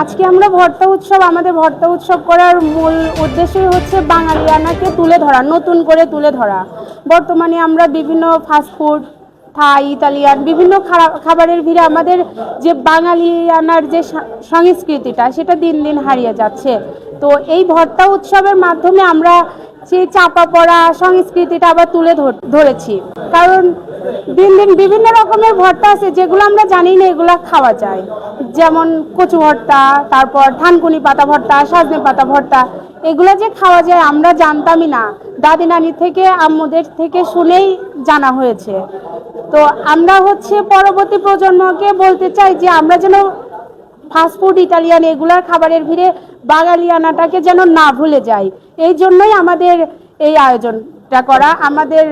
আজকে আমরা ভর্তা উৎসব, আমাদের ভর্তা উৎসব করার মূল উদ্দেশ্যই হচ্ছে বাঙালিয়ানাকে তুলে ধরা, নতুন করে তুলে ধরা। বর্তমানে আমরা বিভিন্ন ফাস্টফুড থাই ইতালিয়ান বিভিন্ন খাবারের ভিড়ে আমাদের যে বাঙালিয়ানার যে সংস্কৃতিটা, সেটা দিন দিন হারিয়ে যাচ্ছে। তো এই ভর্তা উৎসবের মাধ্যমে আমরা সেই চাপা পড়া সংস্কৃতিটা আবার তুলে ধরেছি। কারণ দিন দিন বিভিন্ন রকমের ভর্তা আছে, যেগুলো আমরা জানি না এগুলো খাওয়া যায়। যেমন কচু ভর্তা, তারপর থানকুনি পাতা ভর্তা, সজনে পাতা ভর্তা, এগুলো যে খাওয়া যায় আমরা জানতামই না। দাদি নানি থেকে, আম্মুদের থেকে শুনেই জানা হয়েছে। তো আমরা হচ্ছে পরবর্তী প্রজন্মকে বলতে চাই যে আমরা যেন ফাস্টফুড ইটালিয়ান এগুলার খাবারের ভিড়ে বাঙালিয়ানাটাকে যেন না ভুলে যায়। এই জন্যই আমাদের এই আয়োজনটা করা। আমাদের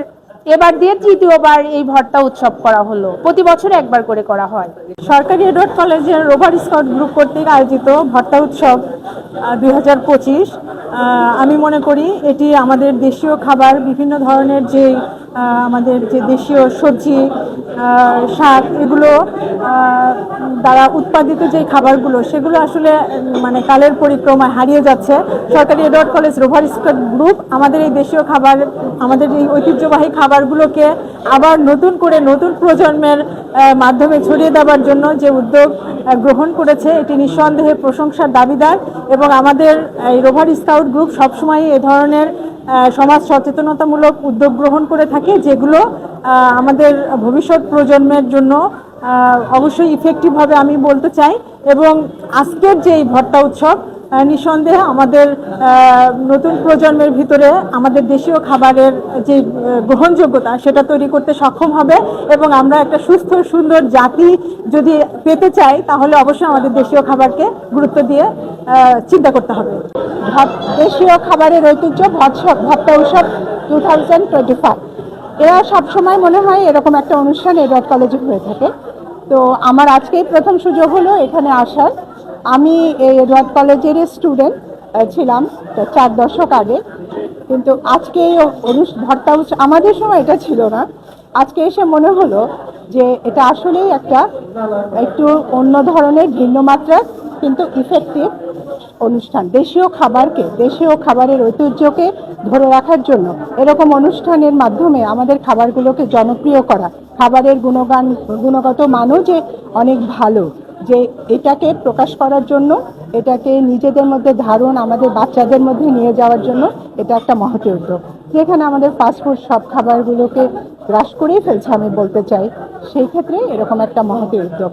এবার দিয়ে তৃতীয়বার এই ভর্তা উৎসব করা হলো। প্রতি বছর একবার করে করা হয়। সরকারি এডওয়ার্ড কলেজের রোভার স্কাউট গ্রুপ কর্তৃক আয়োজিত ভর্তা উৎসব দুই হাজার পঁচিশ। আমি মনে করি এটি আমাদের দেশীয় খাবার, বিভিন্ন ধরনের যে আমাদের যে দেশীয় সবজি শাক, এগুলো দ্বারা উৎপাদিত যে খাবারগুলো, সেগুলো আসলে মানে কালের পরিক্রমায় হারিয়ে যাচ্ছে। সরকারি Edward college rover scout group আমাদের এই দেশীয় খাবার, আমাদের এই ঐতিহ্যবাহী খাবারগুলোকে আবার নতুন করে নতুন প্রজন্মের মাধ্যমে ছড়িয়ে দেওয়ার জন্য যে উদ্যোগ গ্রহণ করেছে, এটি নিঃসন্দেহে প্রশংসার দাবিদার। এবং আমাদের এই রোভার স্কাউট গ্রুপ সবসময় এ ধরনের সমাজ সচেতনতামূলক উদ্যোগ গ্রহণ করে থাকে, যেগুলো আমাদের ভবিষ্যৎ প্রজন্মের জন্য অবশ্যই ইফেক্টিভভাবে আমি বলতে চাই। এবং আজকের যে এই ভট্টা উৎসব নিঃসন্দেহে আমাদের নতুন প্রজন্মের ভিতরে আমাদের দেশীয় খাবারের যে গ্রহণযোগ্যতা সেটা তৈরি করতে সক্ষম হবে এবং আমরা একটা সুস্থ, সুন্দর জাতি যদি পেতে চাই, তাহলে অবশ্যই আমাদের দেশীয় খাবারকে গুরুত্ব দিয়ে চিন্তা করতে হবে। দেশীয় খাবারের ঐতিহ্য ভর্তা উৎসব টু থাউজেন্ড টোয়েন্টি ফাইভ এরা সবসময় মনে হয় এরকম একটা অনুষ্ঠান এডওয়ার্ড কলেজে হয়ে থাকে। তো আমার আজকেই প্রথম সুযোগ হলো এখানে আসার। আমি এই এডওয়ার্ড কলেজের স্টুডেন্ট ছিলাম চার দশক আগে। কিন্তু আজকে এই ভর্তা আমাদের সময় এটা ছিল না। আজকে এসে মনে হলো যে এটা আসলেই একটা একটু অন্য ধরনের ভিন্ন মাত্রার কিন্তু ইফেক্টিভ অনুষ্ঠান। দেশীয় খাবারকে, দেশীয় খাবারের ঐতিহ্যকে ধরে রাখার জন্য এরকম অনুষ্ঠানের মাধ্যমে আমাদের খাবারগুলোকে জনপ্রিয় করা। খাবারের গুণগান, গুণগত মানও যে অনেক ভালো। যে এটাকে প্রকাশ করার জন্য, এটাকে নিজেদের মধ্যে ধারণ, আমাদের বাচ্চাদের মধ্যে নিয়ে যাওয়ার জন্য এটা একটা মহতি উদ্যোগ। যেখানে আমাদের ফাস্টফুড সব খাবারগুলোকে গ্রাস করেই ফেলছে, আমি বলতে চাই। সেই ক্ষেত্রে এরকম একটা মহতি উদ্যোগ।